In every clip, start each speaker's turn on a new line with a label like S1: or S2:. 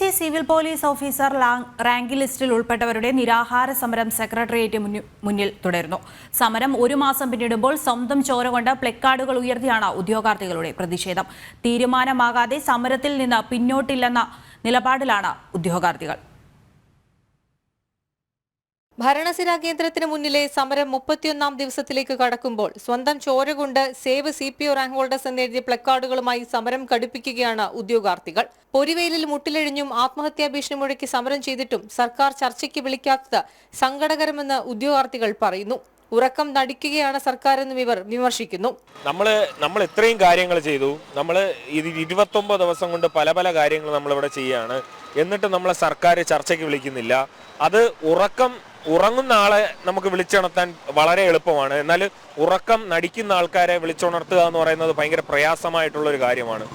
S1: C civil police officer rank ലിസ്റ്റിൽ ഉൾപ്പെട്ടവരുടെ നിരാഹാര സമരം സെക്രട്ടേറിയറ്റ് മുന്നിൽ തുടരുന്നു. സമരം ഒരു മാസം പിന്നിടുമ്പോൾ സ്വന്തം ചോര കൊണ്ട് പ്ലക്കാർഡുകൾ ഉയർത്തിയാണ് ഉദ്യോഗാർത്ഥികളുടെ പ്രതിഷേധം. തീരുമാനമാകാതെ സമരത്തിൽ നിന്ന് പിന്നോട്ടില്ലെന്ന നിലപാടിലാണ് ഉദ്യോഗാർത്ഥികൾ.
S2: ഭരണസിരാ കേന്ദ്രത്തിന് മുന്നിലെ സമരം മുപ്പത്തിയൊന്നാം ദിവസത്തിലേക്ക് കടക്കുമ്പോൾ സ്വന്തം ചോര കൊണ്ട് save C P O rank holders എന്നെഴുതിയ പ്ലക്കാർഡുകളുമായി സമരം കടുപ്പിക്കുകയാണ് ഉദ്യോഗാർത്ഥികൾ. പൊരിവെയിലിൽ മുട്ടിലിഴിഞ്ഞും ആത്മഹത്യാ ഭീഷണി മുഴക്കി സമരം ചെയ്തിട്ടും സർക്കാർ ചർച്ചയ്ക്ക് വിളിക്കാത്തത് സങ്കടകരമെന്ന് ഉദ്യോഗാർത്ഥികൾ പറയുന്നു. ഉറക്കം നടിക്കുകയാണ് സർക്കാരെന്നും ഇവർ വിമർശിക്കുന്നു.
S3: നമ്മൾ നമ്മൾ ഇത്രയും കാര്യങ്ങൾ ചെയ്തു. നമ്മൾ ഇത് ഇരുപത്തൊമ്പത് ദിവസം കൊണ്ട് പല പല കാര്യങ്ങൾ നമ്മളിവിടെ ചെയ്യാണ്. എന്നിട്ട് നമ്മളെ സർക്കാർ ചർച്ചയ്ക്ക് വിളിക്കുന്നില്ല. അത് ഉറക്കം ഉറങ്ങുന്ന ആളെ നമുക്ക് വിളിച്ചുണർത്താൻ വളരെ എളുപ്പമാണ്. എന്നാൽ ഉറക്കം നടിക്കുന്ന ആൾക്കാരെ വിളിച്ചുണർത്തുക എന്ന് പറയുന്നത് ഭയങ്കര പ്രയാസമായിട്ടുള്ള ഒരു കാര്യമാണ്.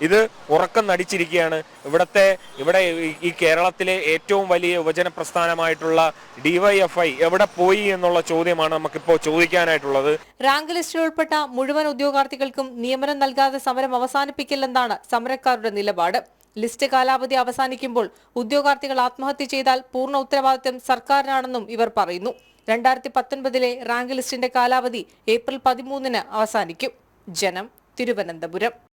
S3: ഇത് ഉറക്കം നടിച്ചിരിക്കുകയാണ്. ഇവിടത്തെ ഇവിടെ ഈ- കേരളത്തിലെ ഏറ്റവും വലിയ യുവജന പ്രസ്ഥാനമായിട്ടുള്ള ഡിവൈഎഫ്ഐ എവിടെ പോയി എന്നുള്ള ചോദ്യമാണ് നമുക്കിപ്പോൾ ചോദിക്കാനായിട്ടുള്ളത്.
S2: റാങ്ക് ലിസ്റ്റിൽ ഉൾപ്പെട്ട മുഴുവൻ ഉദ്യോഗാർത്ഥികൾക്കും നിയമനം നൽകാതെ സമരം അവസാനിപ്പിക്കില്ലെന്നാണ് സമരക്കാരുടെ നിലപാട്. ലിസ്റ്റ് കാലാവധി അവസാനിക്കുമ്പോൾ ഉദ്യോഗാർത്ഥികൾ ആത്മഹത്യ ചെയ്താൽ പൂർണ ഉത്തരവാദിത്വം സർക്കാരിനാണെന്നും ഇവർ പറയുന്നു. രണ്ടായിരത്തി പത്തൊൻപതിലെ റാങ്ക് ലിസ്റ്റിന്റെ കാലാവധി ഏപ്രിൽ പതിമൂന്നിന് അവസാനിക്കും. ജനം തിരുവനന്തപുരം.